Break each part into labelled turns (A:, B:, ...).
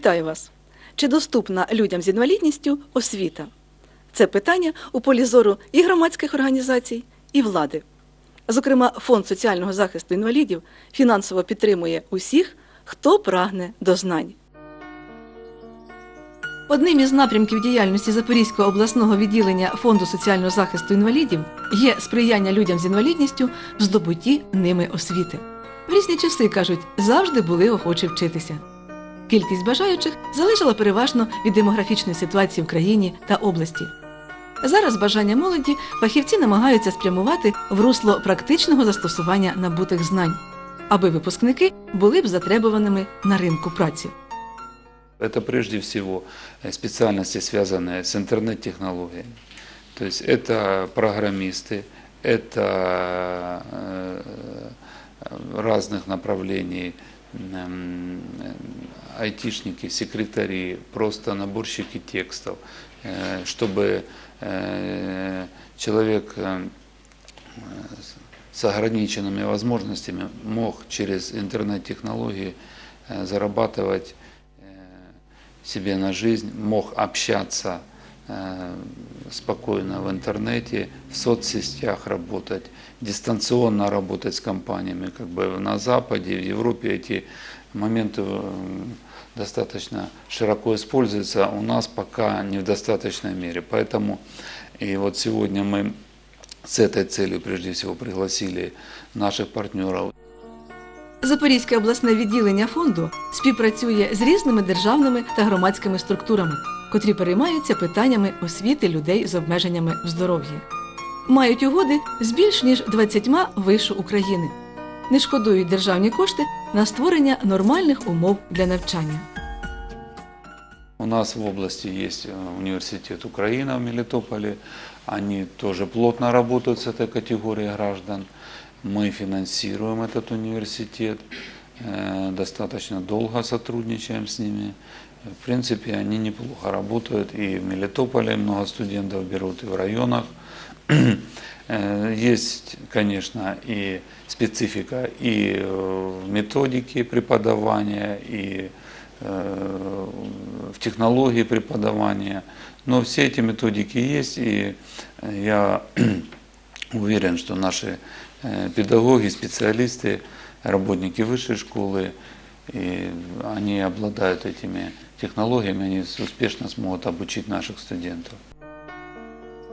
A: Вітаю вас! Чи доступна людям з інвалідністю освіта? Це питання у полі зору і громадських організацій, і влади. Зокрема, Фонд соціального захисту інвалідів фінансово підтримує усіх, хто прагне до знань. Одним із напрямків діяльності Запорізького обласного відділення Фонду соціального захисту інвалідів є сприяння людям з інвалідністю в здобутті ними освіти. В різні часи кажуть, завжди були охочі вчитися. Кількість бажаючих залежала переважно від демографічної ситуації в країні та області. Зараз бажання молоді фахівці намагаються спрямувати в русло практичного застосування набутих знань, аби випускники були б затребуваними на ринку праці.
B: Это прежде всего э, специальности, связанные с интернет-технологиями. То есть это программисты, это э, разных направлений, м, э, айтишники, секретари, просто наборщики текстов, э, чтобы э, человек э, с- с ограниченными возможностями мог через интернет-технологии э, зарабатывать э, себе на жизнь, мог общаться э, спокойно в интернете, в соцсетях работать, дистанционно работать с компаниями. Как бы на Западе, в Европе эти моменты э, достаточно широко используются, у нас пока не в достаточной мере. Поэтому и вот сегодня мы с этой целью прежде всего пригласили наших партнеров
A: Запорізьке обласне відділення фонду співпрацює з різними державними та громадськими структурами, котрі переймаються питаннями освіти людей з обмеженнями в здоров'ї. Мають угоди з більш ніж 20 вишу України. Не шкодують державні кошти на створення нормальних умов для навчання.
B: У нас в области есть э, университет Украина в Мелитополе. Они тоже плотно работают с этой категорией граждан. Мы финансируем этот университет, э, достаточно долго сотрудничаем с ними. В принципе, они неплохо работают. И в Мелитополе много студентов берут, и в районах. Э, Есть, конечно, и специфика и э, в методике преподавания, и э, в технологии преподавания. Но все эти методики есть, и я уверен, что наши э, педагоги, специалисты, работники высшей школы, и они обладают этими технологиями, они успешно смогут обучить наших студентов.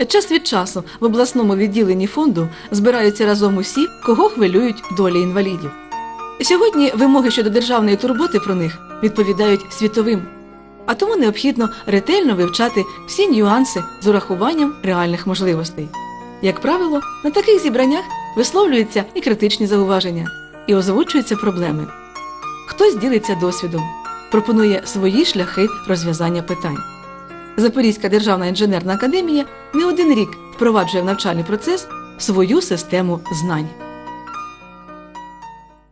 A: Час від часу в обласному відділенні фонду збираються разом усі, кого хвилюють долі інвалідів. Сьогодні вимоги щодо державної турботи про них відповідають світовим, а тому необхідно ретельно вивчати всі нюанси з урахуванням реальних можливостей. Як правило, на таких зібраннях висловлюються і критичні зауваження, і озвучуються проблеми. Хтось ділиться досвідом, пропонує свої шляхи розв'язання питань. Запорізька державна інженерна академія не один рік впроваджує в навчальний процес свою систему знань.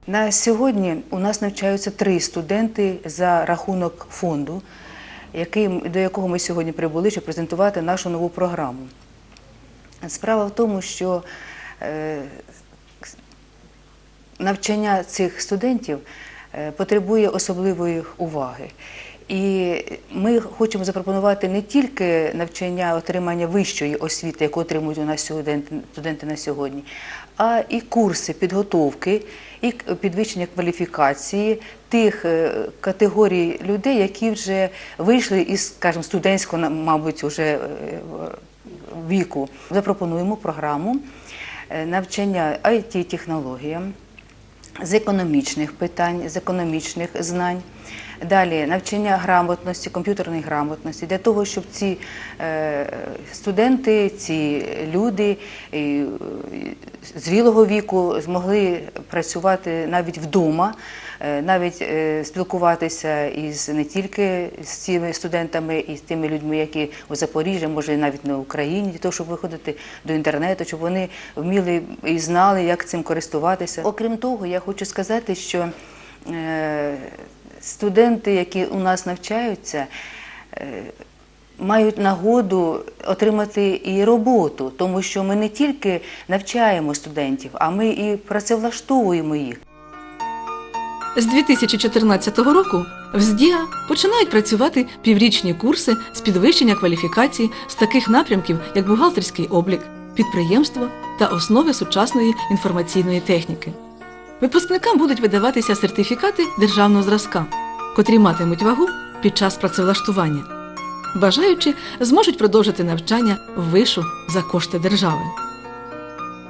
C: На сьогодні у нас навчаються три студенти за рахунок фонду, до якого ми сьогодні прибули, щоб презентувати нашу нову програму. Справа в тому, що е, навчання цих студентів потребує особливої уваги. І ми хочемо запропонувати не тільки навчання отримання вищої освіти, яку отримують у нас студенти, на сьогодні, а і курси підготовки і підвищення кваліфікації тих е, категорій людей, які вже вийшли із, скажімо, студентського, мабуть, уже е, віку. Запропонуємо програму е, навчання IT-технологіям з економічних питань, з економічних знань. Далі навчання грамотності, комп'ютерної грамотності для того, щоб ці е, студенти, ці люди е, зрілого віку змогли працювати навіть вдома, е, навіть спілкуватися із не тільки з цими студентами і з тими людьми, які у Запоріжжі, може навіть на Україні, для того, щоб виходити до інтернету, щоб вони вміли і знали, як цим користуватися. Окрім того, я хочу сказати, що е, студенти, які у нас навчаються, е, мають нагоду отримати і роботу, тому що ми не тільки навчаємо студентів, а ми і працевлаштовуємо їх.
A: З 2014 року в ЗДІА починають працювати піврічні курси з підвищення кваліфікації з таких напрямків, як бухгалтерський облік, підприємство та основи сучасної інформаційної техніки. Випускникам будуть видаватися сертифікати державного зразка, котрі матимуть вагу під час працевлаштування. Бажаючи зможуть продовжити навчання вишу за кошти держави.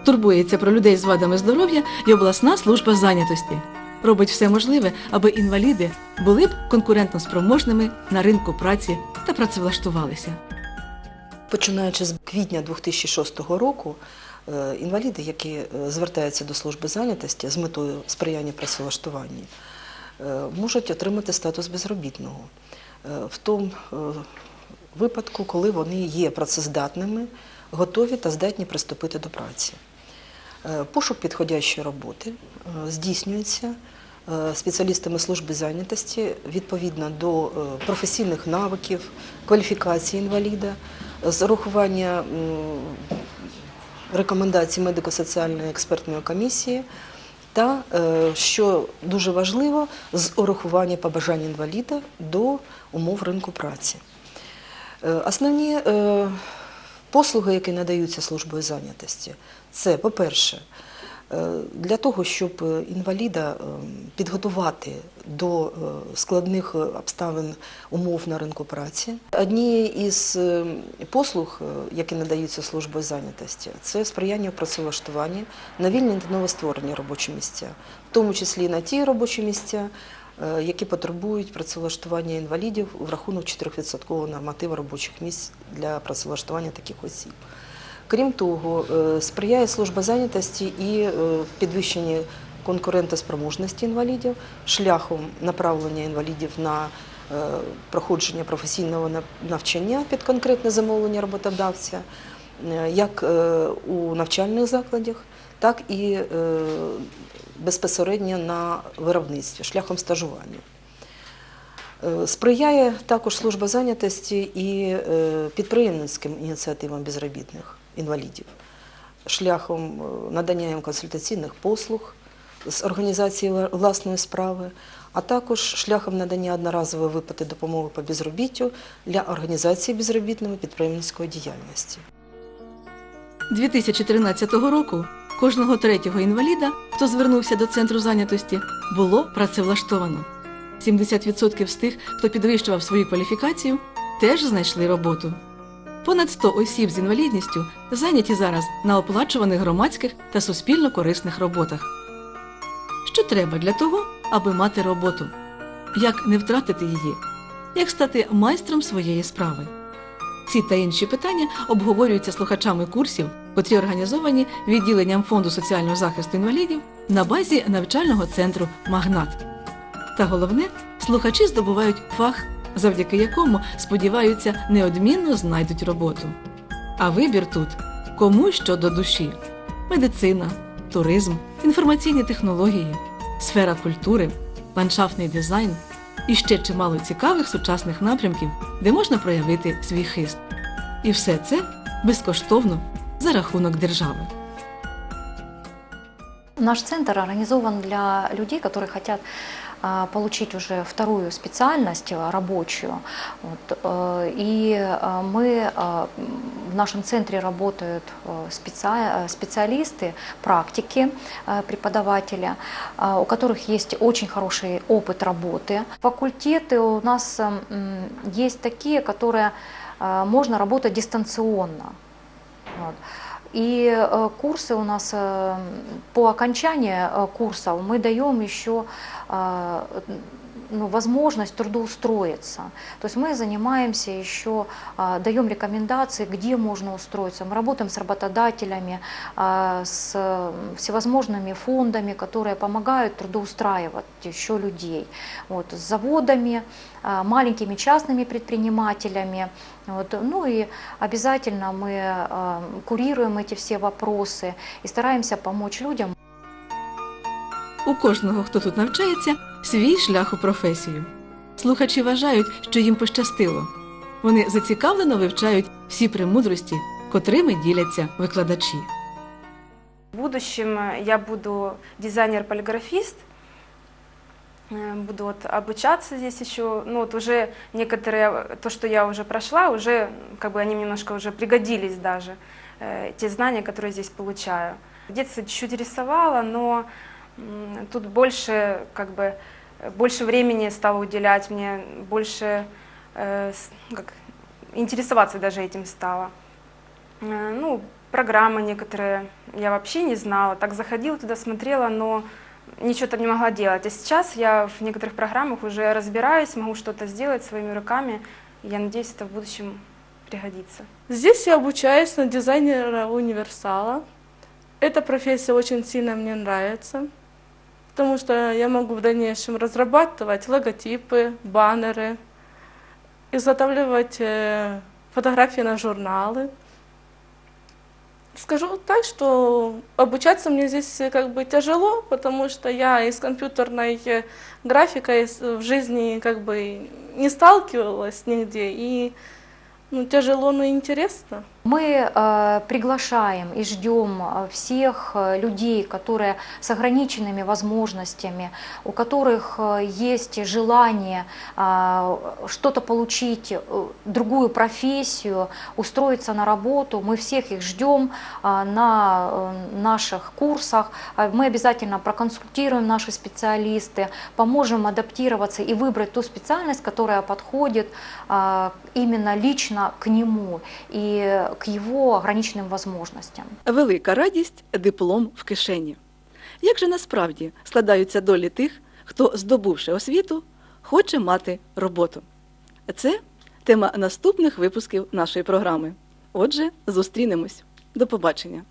A: Турбується про людей з вадами здоров'я і обласна служба зайнятості. Робить все можливе, аби інваліди були б конкурентно спроможними на ринку праці та працевлаштувалися.
D: Починаючи з квітня 2006 року, інваліди, які е, звертаються до служби зайнятості з метою сприяння працевлаштуванні, е, можуть отримати статус безробітного е, в тому е, випадку, коли вони є працездатними, готові та здатні приступити до праці. Е, Пошук підходящої роботи е, здійснюється е, спеціалістами служби зайнятості відповідно до е, професійних навиків, кваліфікації інваліда, з урахування рекомендацій медико-соціальної експертної комісії та, е, що дуже важливо, з урахування побажань інваліда до умов ринку праці. Е, Основні е, послуги, які надаються службою зайнятості, це, по-перше, для того, щоб е, інваліда е, підготувати до е, складних е, обставин умов на ринку праці. Однією із е, послуг, е, які надаються службою зайнятості, це сприяння в працевлаштуванні на вільні та новостворені робочі місця, в тому числі на ті робочі місця, е, які потребують працевлаштування інвалідів в рахунок 4% нормативу робочих місць для працевлаштування таких осіб. Крім того, е, сприяє служба зайнятості і е, в підвищенні конкурентоспроможності інвалідів шляхом направлення інвалідів на е, проходження професійного навчання під конкретне замовлення роботодавця, е, як е, у навчальних закладах, так і е, безпосередньо на виробництві шляхом стажування. Е, Сприяє також служба зайнятості і е, підприємницьким ініціативам безробітних інвалідів шляхом е, надання їм консультаційних послуг з організації власної справи, а також шляхом надання одноразової виплати допомоги по безробіттю для організації безробітними підприємницької діяльності.
A: 2013 року кожного третього інваліда, хто звернувся до центру зайнятості, було працевлаштовано. 70% з тих, хто підвищував свою кваліфікацію, теж знайшли роботу. Понад 100 осіб з інвалідністю зайняті зараз на оплачуваних громадських та суспільно корисних роботах. Що треба для того, аби мати роботу? Як не втратити її? Як стати майстром своєї справи? Ці та інші питання обговорюються слухачами курсів, котрі організовані відділенням Фонду соціального захисту інвалідів на базі навчального центру Магнат. Та головне, слухачі здобувають фах, завдяки якому, сподіваються, неодмінно знайдуть роботу. А вибір тут кому що до душі: медицина, туризм, інформаційні технології, сфера культури, ландшафтний дизайн і ще чимало цікавих сучасних напрямків, де можна проявити свій хист. І все це безкоштовно за рахунок держави.
E: Наш центр организован для людей, которые хотят получить уже вторую специальность а, рабочую. Вот, э, И а, мы а, в нашем центре работают э, специа- э, специалисты, практики, э, преподаватели, а, у которых есть очень хороший опыт работы. Факультеты у нас есть такие, которые а, можно работать дистанционно. Вот. И э, курсы у нас э, по окончании э, курсов мы даем еще э, ну, возможность трудоустроиться. То есть мы занимаемся еще, э, даем рекомендации, где можно устроиться. Мы работаем с работодателями, э, с всевозможными фондами, которые помогают трудоустраивать еще людей. Вот, с заводами, э, маленькими частными предпринимателями. Вот, ну и обязательно мы курируем эти все вопросы и стараемся помочь людям.
A: У кожного, хто тут навчається, свій шлях у професію. Слухачі вважають, що їм пощастило. Вони зацікавлено вивчають всі премудрості, котрими діляться викладачі.
F: В будущем э, я буду дизайнер-полиграфист. Э, Буду вот обучаться здесь еще, ну вот уже некоторые, то, что я уже прошла, уже как бы они немножко уже пригодились даже, э, те знания, которые здесь получаю. В детстве чуть-чуть рисовала, но м, тут больше как бы больше времени стало уделять мне, больше э, как, интересоваться даже этим стало. Э, Ну, программы некоторые я вообще не знала. Так заходила туда, смотрела, но ничего там не могла делать. А сейчас я в некоторых программах уже разбираюсь, могу что-то сделать своими руками. Я надеюсь, это в будущем пригодится.
G: Здесь я обучаюсь на дизайнера универсала. Эта профессия очень сильно мне нравится, потому что я могу в дальнейшем разрабатывать логотипы, баннеры, изготавливать э, фотографии на журналы. Скажу так, что обучаться мне здесь э, как бы тяжело, потому что я из компьютерной э, графикой в жизни как бы не сталкивалась нигде, и ну, тяжело, но интересно.
E: Мы э, приглашаем и ждем э, всех э, людей, которые с ограниченными возможностями, у которых есть желание что-то получить, другую профессию, устроиться на работу. Мы всех их ждем на наших курсах. Мы обязательно проконсультируем наши специалисты, поможем адаптироваться и выбрать ту специальность, которая подходит именно лично к нему и к его ограниченным возможностям.
A: Велика радість диплом в кишені. Як же насправді складаються долі тих, хто, здобувши освіту, хоче мати роботу? Це тема наступних випусків нашої програми. Отже, зустрінемось. До побачення.